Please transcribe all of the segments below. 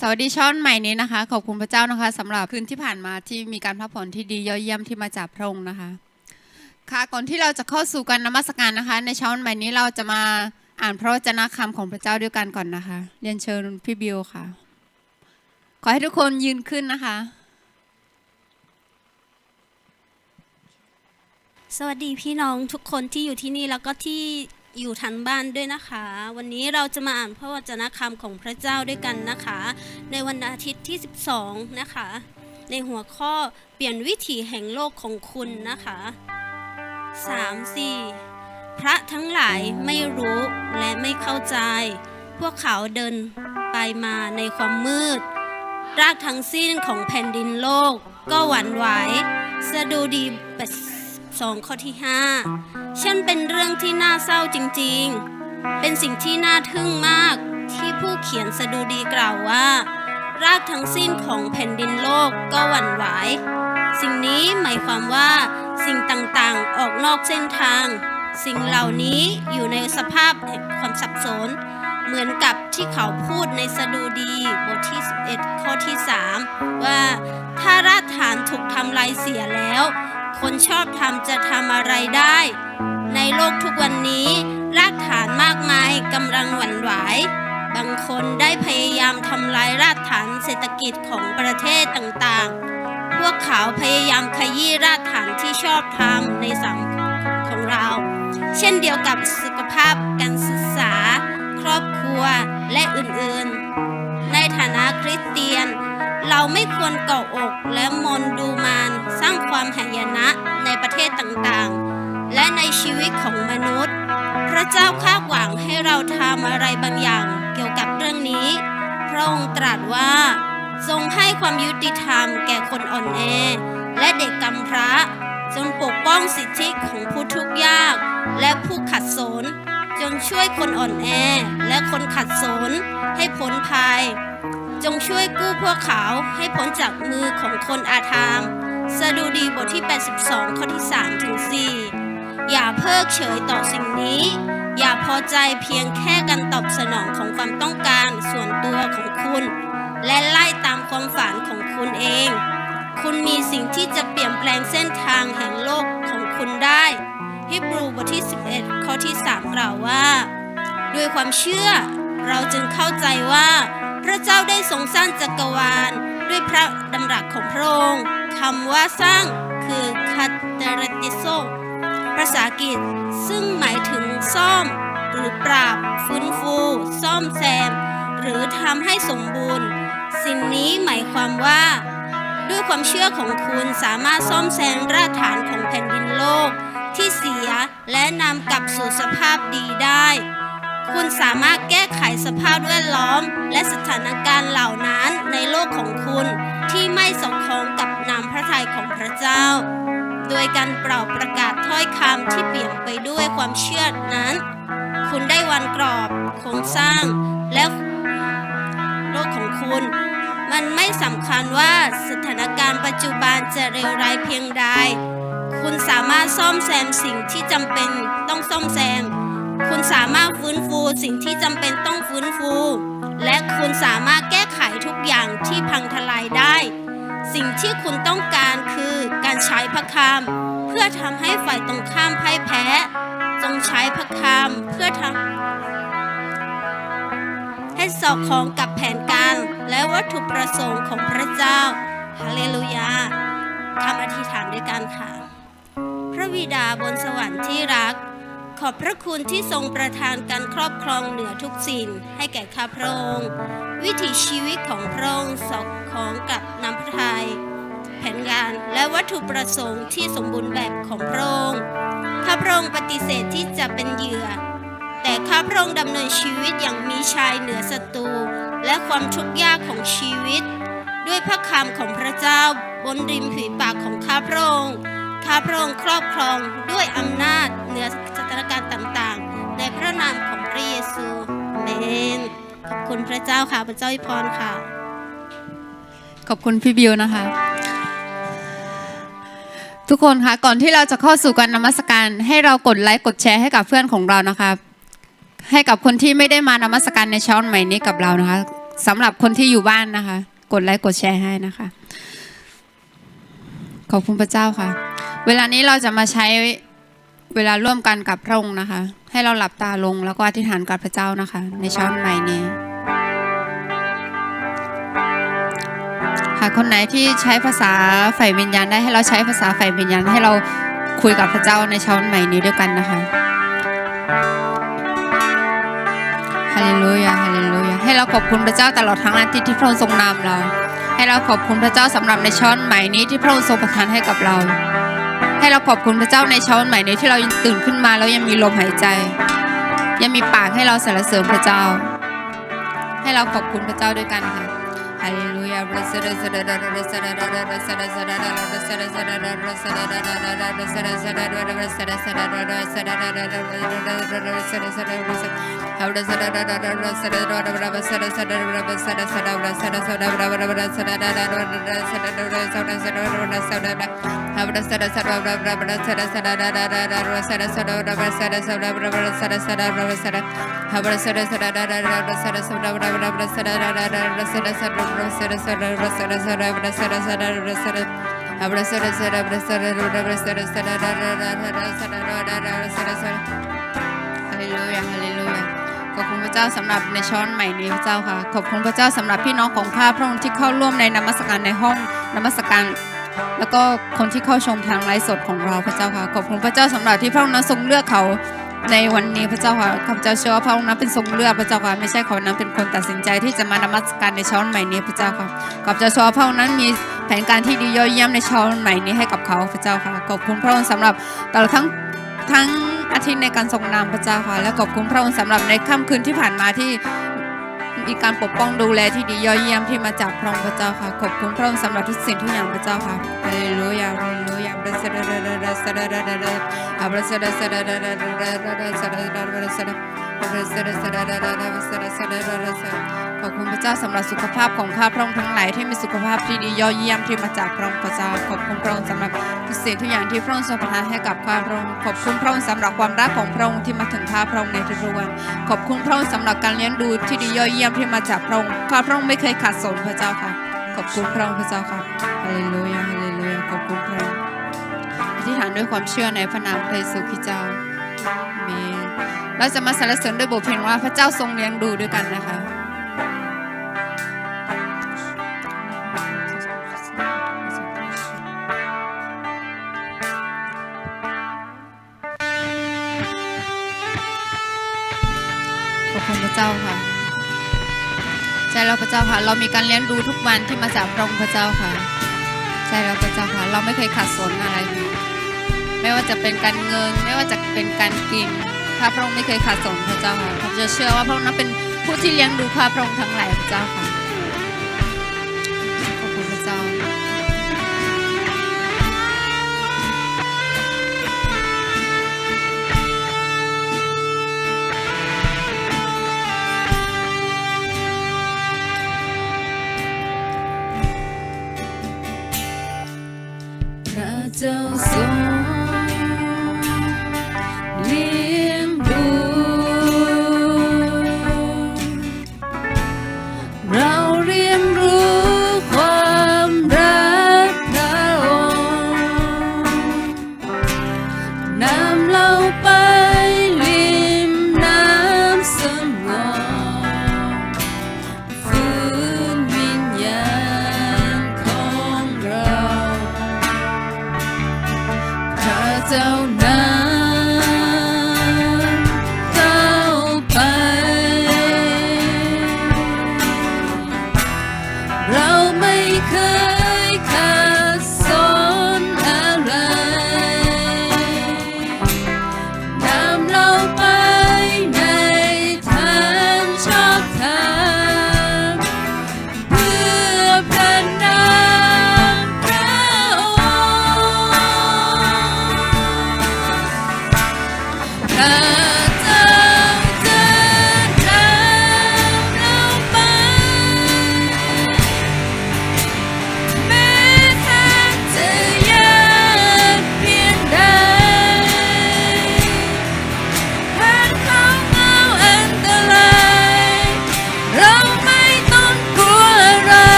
สวัสดีช่อนใหม่นี้นะคะ ขอบคุณพระเจ้านะคะสำหรับคืนที่ผ่านมาที่มีการพักผ่อนที่ดียอดเยี่ยมที่มาจากพระองค์นะคะ ค่ะก่อนที่เราจะเข้าสู่การนมัสการนะคะ ในช้าวันใหม่นี้เราจะมาอ่านพระวจนะคำของพระเจ้าด้วยกันก่อนนะคะ เรียนเชิญพี่บิวค่ะ ขอให้ทุกคนยืนขึ้นนะคะ สวัสดีพี่น้องทุกคนที่อยู่ที่นี่แล้วก็ที่ อยู่ทางบ้านด้วยนะคะ วันนี้เราจะมาอ่านพระวจนะคำของพระเจ้าด้วยกันนะคะ ในวันอาทิตย์ที่ 12 นะคะ ในหัวข้อเปลี่ยนวิถีแห่งโลกของคุณนะคะ 3 4 พระทั้งหลายไม่รู้และไม่เข้าใจ พวกเขาเดินไปมาในความมืด รากทั้งสิ้นของแผ่นดินโลกก็หวั่นไหวสะดุดี บทสองข้อที่ 5 ฉันเป็นเรื่องที่น่าเศร้าจริงๆ เป็นสิ่งที่น่าทึ่งมากที่ผู้เขียนสดุดีกล่าวว่า รากทั้งสิ้นของแผ่นดินโลกก็หวั่นไหว สิ่งนี้หมายความว่าสิ่งต่างๆออกนอกเส้นทาง สิ่งเหล่านี้อยู่ในสภาพแห่งความสับสน เหมือนกับที่เขาพูดในสดุดีบทที่ 11 ข้อที่ 3 ว่าถ้ารากฐานถูกทำลายเสียแล้ว คนชอบทำจะทำอะไรได้ ในโลกทุกวันนี้ รากฐานมากมายกำลังหวั่นไหวบางคนได้พยายามทำลายรากฐานเศรษฐกิจของประเทศต่างๆ พวกเขาพยายามขยี้รากฐานที่ชอบทำในสังคมของเรา เช่นเดียวกับสุขภาพการศึกษา วและอื่นๆ ในฐานะคริสเตียน เราไม่ควรเกาะอกและมนดูมานสร้างความหายนะในประเทศต่างๆ และในชีวิตของมนุษย์ พระเจ้าคาดหวังให้เราทำอะไรบางอย่างเกี่ยวกับเรื่องนี้ พระองค์ตรัสว่า ทรงให้ความยุติธรรมแก่คนอ่อนแอ และเด็กกำพร้าจงปกป้องสิทธิของผู้ทุกข์ยากและผู้ขัดสน จงช่วยคนอ่อนแอและคนขัดสนให้พ้นภัย จงช่วยกู้พวกเขาให้พ้นจากมือของคนอาธรรมสดุดีบทที่ 82 ข้อที่ 3 ถึง 4 อย่าเพิกเฉยต่อสิ่งนี้ อย่าพอใจเพียงแค่การตอบสนองของความต้องการส่วนตัวของคุณ และไล่ตามความฝันของคุณเอง คุณมีสิ่งที่จะเปลี่ยนแปลงเส้นทางแห่งโลกของคุณได้ ฮิบรูบทที่ 11 ข้อที่ 3 กล่าวว่า ด้วยความเชื่อเราจึงเข้าใจว่า พระเจ้าได้ทรงสร้างจักรวาล ด้วยพระดำรัสของพระองค์คำว่าสร้างคือคาเตเรติโซภาษาอังกฤษซึ่งหมายถึงซ่อม หรือปราบ ฟื้นฟู ซ่อมแซม หรือทำให้สมบูรณ์ สิ่งนี้หมายความว่า ด้วยความเชื่อของคุณสามารถซ่อมแซมรากฐานของแผ่นดินโลก ที่เสียและนำกลับสู่สภาพดีได้ คุณสามารถแก้ไขสภาพแวดล้อม และสถานการณ์เหล่านั้นในโลกของคุณที่ไม่สอดคล้องกับนามพระทัยของพระเจ้า โดยการเป่าประกาศถ้อยคำที่เปลี่ยนไปด้วยความเชื่อนั้น คุณได้วันกรอบโครงสร้างและโลกของคุณ มันไม่สำคัญว่าสถานการณ์ปัจจุบันจะเลวร้ายเพียงใด คุณสามารถซ่อมแซมสิ่งที่จำเป็นต้องซ่อมแซม คุณสามารถฟื้นฟูสิ่งที่จำเป็นต้องฟื้นฟู และคุณสามารถแก้ไขทุกอย่างที่พังทลายได้ สิ่งที่คุณต้องการคือการใช้พระคำเพื่อทำให้ฝ่ายตรงข้ามพ่ายแพ้ จงใช้พระคำเพื่อทำให้สอดคล้องกับแผนการและวัตถุประสงค์ของพระเจ้าฮาเลลูยาคำอธิษฐานด้วยกันค่ะ พระบิดาบนสวรรค์ที่รัก ขอบพระคุณที่ทรงประทานการครอบครองเหนือทุกสิ่งให้แก่ข้าพระองค์ วิถีชีวิตของพระองค์สอดคล้องกับน้ำพระทัยแผนงานและวัตถุประสงค์ที่สมบูรณ์แบบของพระองค์ข้าพระองค์ปฏิเสธที่จะเป็นเหยื่อ แต่ข้าพระองค์ดำเนินชีวิตอย่างมีชัยเหนือศัตรูและความทุกข์ยากของชีวิต ด้วยพระคำของพระเจ้าบนริมฝีปากของข้าพระองค์ ข้าพระองค์ครอบครองด้วยอำนาจเหนือสถานการณ์ต่างๆ ในพระนามของพระเยซูเมนขอบคุณพระเจ้าค่ะ พระเจ้าอวยพรค่ะ ขอบคุณพี่บิวนะคะ ทุกคนคะก่อนที่เราจะเข้าสู่การนมัสการให้เรากดไลค์กดแชร์ให้กับเพื่อนของเรานะคะให้กับคนที่ไม่ได้มานมัสการในเช้าวันใหม่นี้กับเรานะคะสำหรับคนที่อยู่บ้านนะคะ กดไลค์กดแชร์ให้นะคะ ขอบคุณพระเจ้าค่ะ เวลานี้เราจะมาใช้เวลาร่วมกันกับพระองค์นะคะ ให้เราหลับตาลงแล้วก็อธิษฐานกับพระเจ้านะคะ ในช้าวันใหม่นี้ค่ะคนไหนที่ใช้ภาษาฝ่ายวิญญาณได้ให้เราใช้ภาษาฝ่ายวิญญาณให้เราคุยกับพระเจ้าในช้าวันใหม่นี้ด้วยกันนะคะฮาเลลูยาฮาเลลูยาให้เราขอบคุณพระเจ้าตลอดทั้งอาทิตย์ที่พระองค์ทรงนำเรา ให้เราขอบคุณพระเจ้าสำหรับในช้าวันใหม่นี้ที่พระองค์ทรงประทานให้กับเรา ให้เราขอบคุณพระเจ้าในเช้าวันใหม่นี้ที่เรายังตื่นขึ้นมาแล้วยังมีลมหายใจ ยังมีปากให้เราสรรเสริญพระเจ้า ให้เราขอบคุณพระเจ้าด้วยกันค่ะฮาเลลูยา சரசர ฮาเลลูยาฮาเลลูยาขอบคุณพระเจ้าสำหรับในช้อนใหม่นี้พระเจ้าค่ะ ขอบคุณพระเจ้าสำหรับพี่น้องของข้าพระองค์ที่เข้าร่วมในนมัสการในห้องนมัสการแล้วก็คนที่เข้าชมทางไลฟ์สดของเราพระเจ้าค่ะ ขอบคุณพระเจ้าสำหรับที่พระองค์นั้นทรงเลือกเขา ในวันนี้พระเจ้าค่ะข้าพเจ้าเชื่อว่าพระองค์นั้นเป็นทรงเลือกพระเจ้าค่ะไม่ใช่เขานั้นเป็นคนตัดสินใจที่จะมานมัสการในช้อนใหม่นี้พระเจ้าค่ะข้าพเจ้าเชื่อว่าพระองค์นั้นมีแผนการที่ดียอดเยี่ยมในช้อนใหม่นี้ให้กับเขาพระเจ้าค่ะขอบคุณพระองค์สำหรับตลอดทั้งทั้งอาทิตย์ในการทรงนามพระเจ้าค่ะและขอบคุณพระองค์สำหรับในค่ำคืนที่ผ่านมาที่ มีการปกป้องดูแลที่ดียอดเยี่ยมที่มาจากพระองค์พระเจ้าค่ะ ขอบคุณพระองค์สำหรับทุกสิ่งทุกอย่างพระเจ้าค่ะฮาเลลูยาฮาเลลูยาบรัสดาดาดาดาสดาดาดาดาอับรัสดาสดาดาดาดาดาดาสดาดาดาดาสดาอับรัสดาสดาดาดาดาสดาสดาดาดาสดา ขอบคุณพระเจ้าสำหรับสุขภาพของข้าพระองค์ทั้งหลายที่มีสุขภาพที่ดียอดเยี่ยมที่มาจากพระองค์พระเจ้าขอบคุณพระองค์สำหรับทุกสิ่งทุกอย่างที่พระองค์ทรงประทานให้กับข้าพระองค์ขอบคุณพระองค์สำหรับความรักของพระองค์ที่มาถึงข้าพระองค์ในทุกวันขอบคุณพระองค์สำหรับการเลี้ยงดูที่ดียอดเยี่ยมที่มาจากพระองค์ข้าพระองค์ไม่เคยขาดสนพระเจ้าค่ะ ขอบคุณพระองค์พระเจ้าค่ะฮาเลลูยาฮาเลลูยาขอบคุณพระองค์อธิษฐานด้วยความเชื่อในพระนามพระเยซูคริสต์เจ้าเมนเราจะมาสรรเสริญด้วยบทเพลงว่าพระเจ้าทรงเลี้ยงดูด้วยกันนะคะ คุณพระเจ้าค่ะใช่เราพระเจ้าค่ะ เรามีการเลี้ยงดูทุกวันที่มาจากพระองค์พระเจ้าค่ะใช่เราพระเจ้าค่ะ เราไม่เคยขาดสนอะไรเลยไม่ว่าจะเป็นการเงิน ไม่ว่าจะเป็นการกินข้าพระองค์ไม่เคยขาดสนพระเจ้าค่ะผมจะเชื่อว่าพระองค์นั้นเป็นผู้ที่เลี้ยงดูข้าพระองค์ทั้งหลายพระเจ้าค่ะ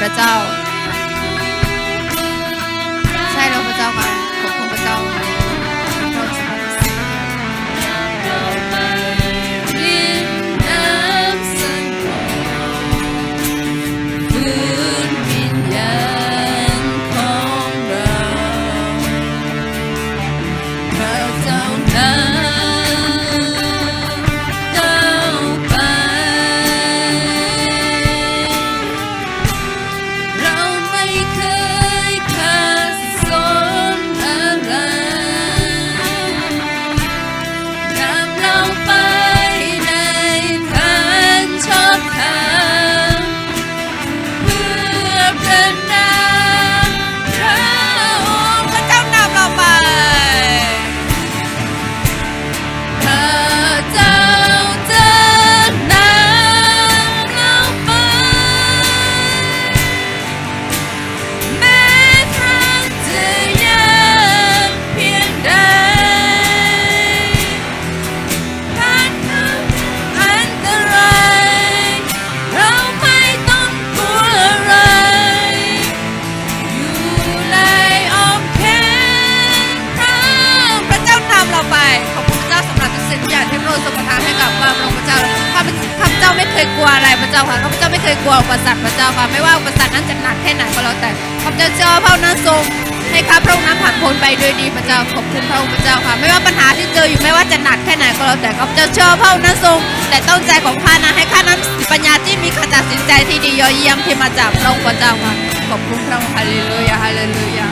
พระเจ้า กลัวอะไรพระเจ้าค่ะข้าพเจ้าไม่เคยกลัวอุปสรรคพระเจ้าค่ะไม่ว่าอุปสรรคนั้นจะหนักแค่ไหนก็แล้วแต่ข้าพเจ้าเชื่อพระองค์นั้นทรงให้ข้าพระองค์นั้นผ่านพ้นไปด้วยดีพระเจ้าขอบคุณพระองค์พระเจ้าค่ะ ไม่ว่าปัญหาที่เจออยู่ไม่ว่าจะหนักแค่ไหนก็แล้วแต่ข้าพเจ้าเชื่อพระองค์นั้นทรง แต่ต้องใจของข้านะให้ข้านั้นปัญญาที่มีการตัดสินใจที่ดียอดเยี่ยมที่มาจากพระองค์พระเจ้าค่ะขอบคุณพระองค์ฮาเลลูยาฮาเลลูยา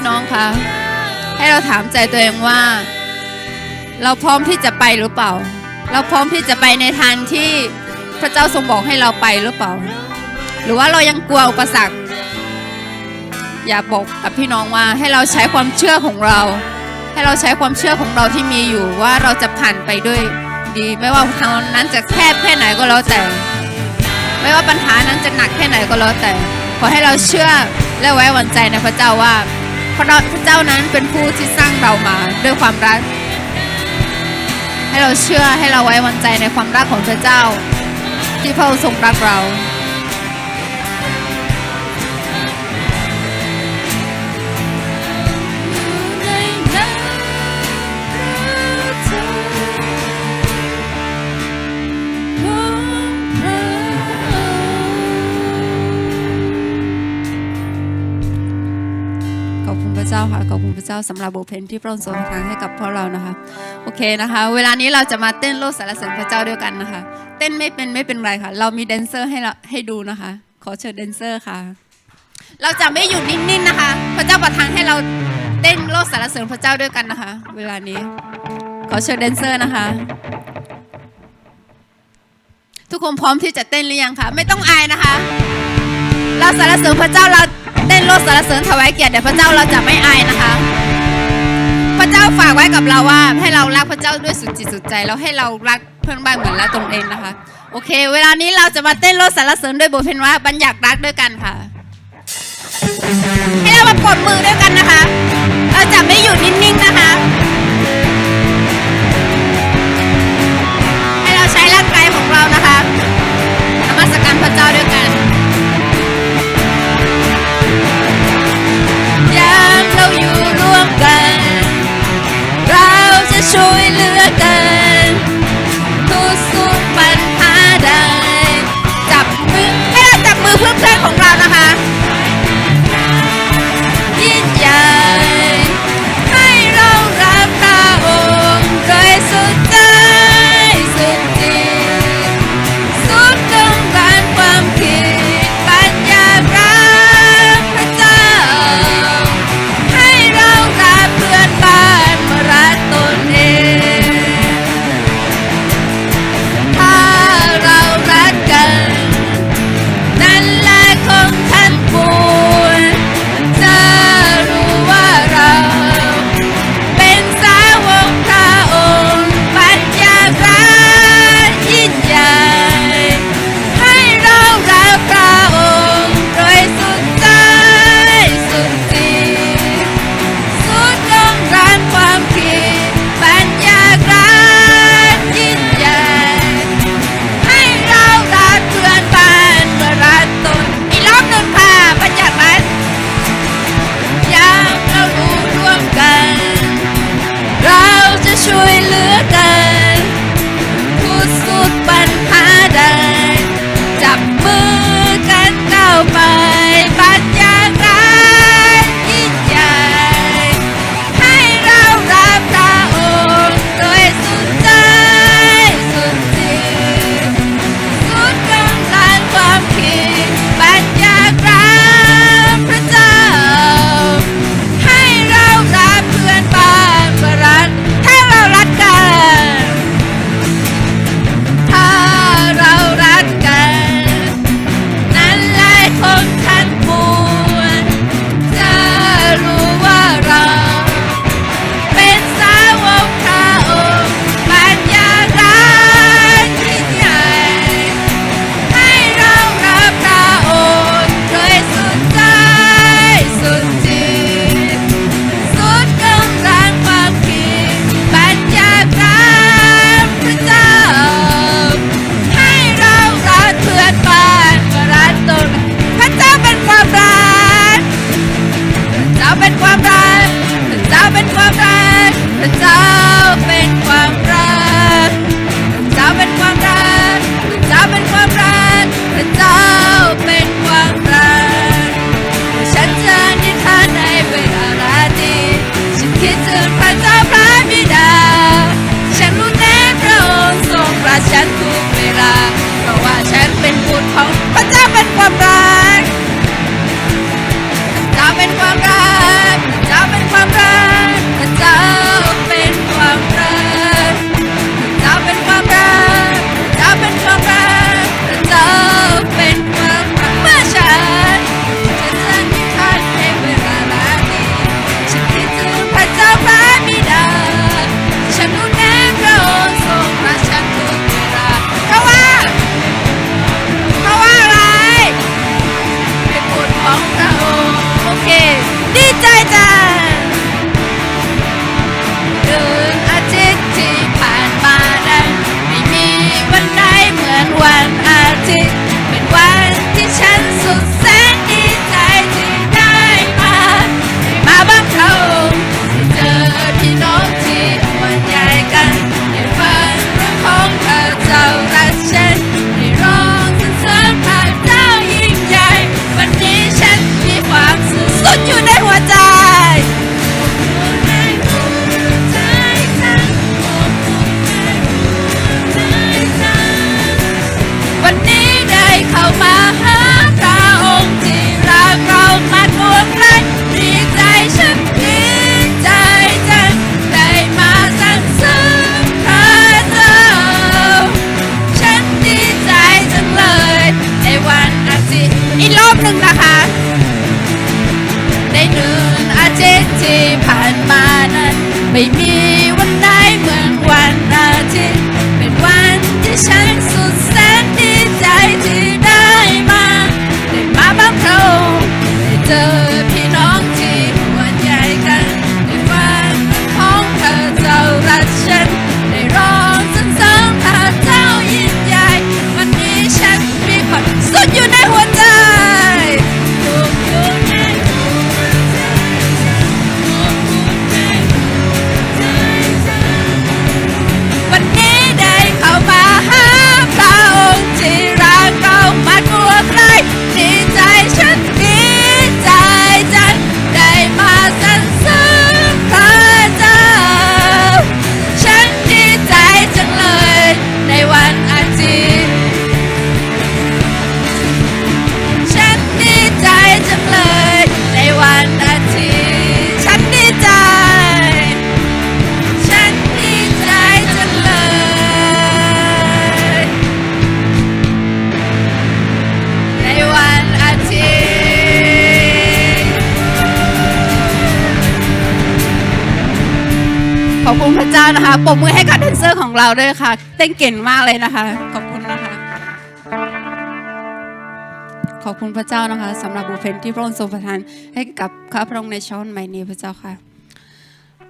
พี่น้องคะให้เราถามใจตัวเองว่า เราพร้อมที่จะไปหรือเปล่า เราพร้อมที่จะไปในทางที่พระเจ้าทรงบอกให้เราไปหรือเปล่า หรือว่าเรายังกลัวอุปสรรคอย่าบอกกับพี่น้องว่าให้เราใช้ความเชื่อของเรา ให้เราใช้ความเชื่อของเราที่มีอยู่ว่าเราจะผ่านไปด้วยดี ไม่ว่าทางนั้นจะแคบแค่ไหนก็แล้วแต่ ไม่ว่าปัญหานั้นจะหนักแค่ไหนก็แล้วแต่ ขอให้เราเชื่อและไว้วางใจในพระเจ้าว่า พระพระเจ้านั้นเป็นผู้ที่สร้างเรามาด้วยความรัก ให้เราเชื่อให้เราไว้วางใจในความรักของพระเจ้า ที่พระองค์ทรงรักเราาค่ะขอบคุณพระเจ้าสำหรับบทเพลงที่พระองค์ทรงทานให้กับพวกเรานะคะ โอเคนะคะ เวลานี้เราจะมาเต้นโลดสรรเสริญพระเจ้าด้วยกันนะคะ เต้นไม่เป็นไม่เป็นไรค่ะ เรามีแดนเซอร์ให้เราให้ดูนะคะ ขอเชิญแดนเซอร์ค่ะ เราจะไม่อยู่นิ่งๆนะคะ พระเจ้าประทานให้เราเต้นโลดสรรเสริญพระเจ้าด้วยกันนะคะ เวลานี้ ขอเชิญแดนเซอร์นะคะทุกคนพร้อมที่จะเต้นหรือยังคะไม่ต้องอายนะคะ เราสรรเสริญพระเจ้าเรา เต้นโลดสรรเสริญถวายเกียรติแด่พระเจ้าเราจะไม่อายนะคะ พระเจ้าฝากไว้กับเราว่า ให้เรารักพระเจ้าด้วยสุดจิตสุดใจแล้วให้เรารักเพื่อนบ้านเหมือนรักตนเองนะคะ โอเค เวลานี้เราจะมาเต้นโลดสรรเสริญด้วยบทเพลงว่าบัญญัติรักด้วยกันค่ะ ให้เรามาปรบมือด้วยกันนะคะ นะคะปรบมือให้กับแดนเซอร์ของเราด้วยค่ะ เต้นเก่งมากเลยนะคะ ขอบคุณนะคะ ขอบคุณพระเจ้านะคะสำหรับบุเพนที่พระองค์ทรงประทานให้กับข้าพระองค์ในช้อนใหม่นี้พระเจ้าค่ะ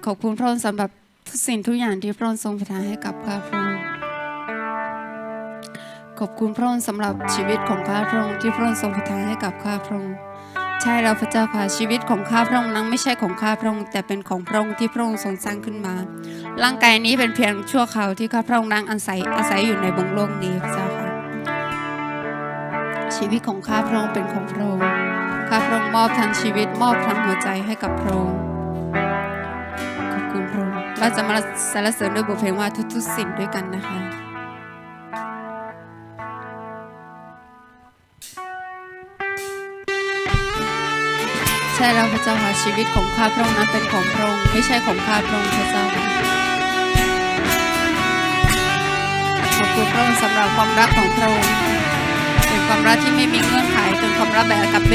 ขอบคุณพระองค์สำหรับทุกสิ่งทุกอย่างที่พระองค์ทรงประทานให้กับข้าพระองค์ขอบคุณพระองค์สำหรับชีวิตของข้าพระองค์ที่พระองค์ทรงประทานให้กับข้าพระองค์ ใช่แล้วพระเจ้าค่ะชีวิตของข้าพระองค์นั้นไม่ใช่ของข้าพระองค์แต่เป็นของพระองค์ที่พระองค์ทรงสร้างขึ้นมา ร่างกายนี้เป็นเพียงชั่วคราวที่ข้าพระองค์นั้นอาศัยอาศัยอยู่ในบงโลกนี้พระเจ้าค่ะชีวิตของข้าพระองค์เป็นของพระองค์ข้าพระองค์มอบทั้งชีวิตมอบทั้งหัวใจให้กับพระองค์ขอบคุณพระองค์เราจะมาสรรเสริญด้วยบทเพลงว่าทุกๆสิ่งด้วยกันนะคะ ช่เราพระเจ้าค่ะชีวิตของข้าพระองค์นั้นเป็นของพระองค์ไม่ใช่ของข้าพระองค์พระเจ้าขอบคุณพระองค์สำหรับความรักของพระองค์เป็นความรักที่ไม่มีเงื่อนไขเป็นความรักแบบอากาเบ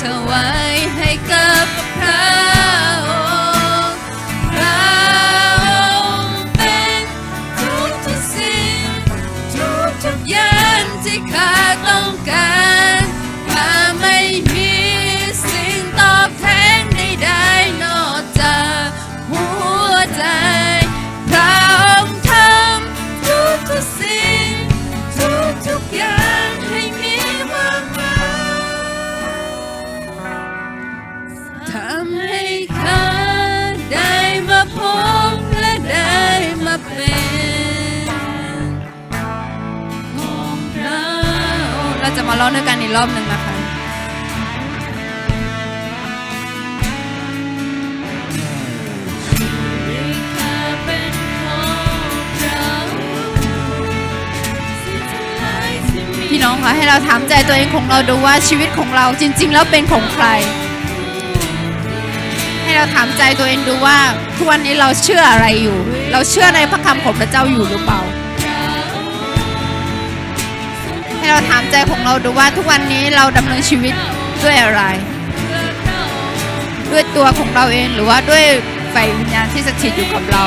จะ เราจะมาร้องด้วยกันอีกรอบหนึ่งนะคะพี่น้องคะให้เราถามใจตัวเองของเราดูว่าชีวิตของเราจริง ๆ แล้วเป็นของใคร ให้เราถามใจตัวเองดูว่าทุกวันนี้เราเชื่ออะไรอยู่ เราเชื่อในพระคำของพระเจ้าอยู่หรือเปล่า ให้เราถามใจของเราดูว่าทุกวันนี้เราดำเนินชีวิตด้วยอะไร ด้วยตัวของเราเองหรือว่าด้วยไฟวิญญาณที่สถิตอยู่กับเรา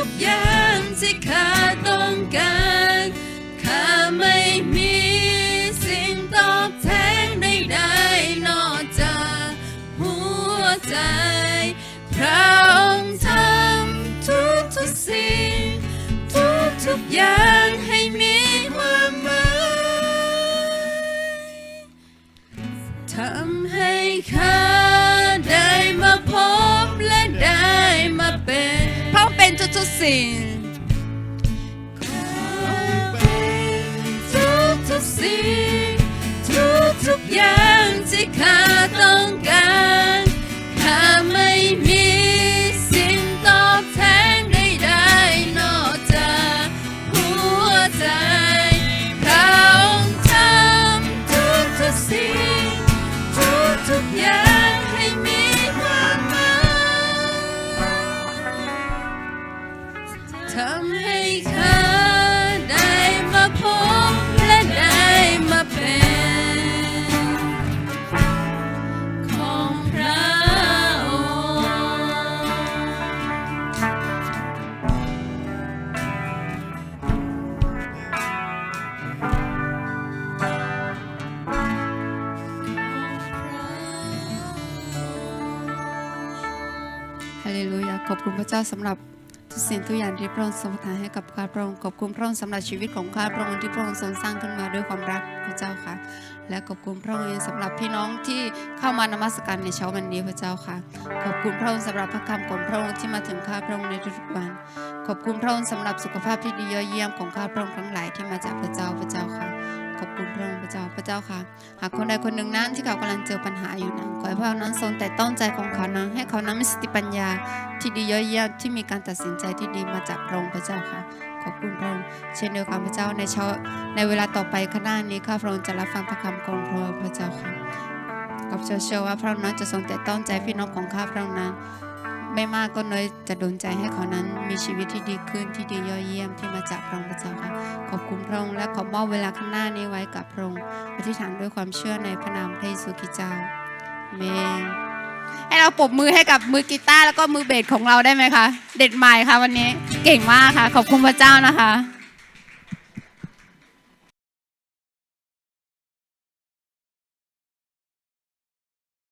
ทุกอย่างที่ข้าต้องการข้าไม่มีสิ่งตอบแทนใดๆนอกจากหัวใจ พระองค์ทำทุกทุกสิ่ง ทุกทุกอย่างให้มี assim. อบคุณพระเจ้าสำหรับทุกสิ่งทุกอย่างที่พระองค์ทรงประทานให้กับข้าพระองค์ขอบคุณพระองค์สำหรับชีวิตของข้าพระองค์ที่พระองค์ทรงสร้างขึ้นมาด้วยความรักพระเจ้าค่ะ และขอบคุณพระองค์สำหรับพี่น้องที่เข้ามานมัสการในเช้าวันนี้พระเจ้าค่ะ ขอบคุณพระองค์สำหรับพระคำของพระองค์ที่มาถึงข้าพระองค์ในทุกวัน ขอบคุณพระองค์สำหรับสุขภาพที่ดียอดเยี่ยมของข้าพระองค์ทั้งหลายที่มาจากพระเจ้าพระเจ้าค่ะ ขอบคุณพระองค์พระเจ้าพระเจ้าค่ะ หากคนใดคนหนึ่งนั้นที่เขากำลังเจอปัญหาอยู่นั้นขอให้พระองค์นั้นทรงแต่ต้องใจของเขานั้นให้เขานั้นมีสติปัญญาที่ดียอดเยี่ยมที่มีการตัดสินใจที่ดีมาจากพระองค์พระเจ้าค่ะ อบคุณพระองค์เช่นเดียวกันพระเจ้าในเช้าในเวลาต่อไปข้างหน้านี้ข้าพระองค์จะรับฟังพระคำของพระองค์พระเจ้าค่ะกับเชื่อว่าพระองค์นั้นจะทรงแต่ต้องใจพี่น้องของข้าพระองค์นั้นไม่มากก็น้อยจะดลใจให้เขานั้นมีชีวิตที่ดีขึ้นที่ดียอดเยี่ยมที่มาจากพระองค์พระเจ้าค่ะขอบคุณพระองค์และขอมอบเวลาข้างหน้านี้ไว้กับพระองค์อธิษฐานด้วยความเชื่อในพระนามพระเยซูคริสต์เจ้าอาเมน ให้เราปรบมือให้กับมือกีตาร์แล้วก็มือเบสของเราได้ไหมคะ เด็ดใหม่ค่ะวันนี้เก่งมากค่ะ ขอบคุณพระเจ้านะคะ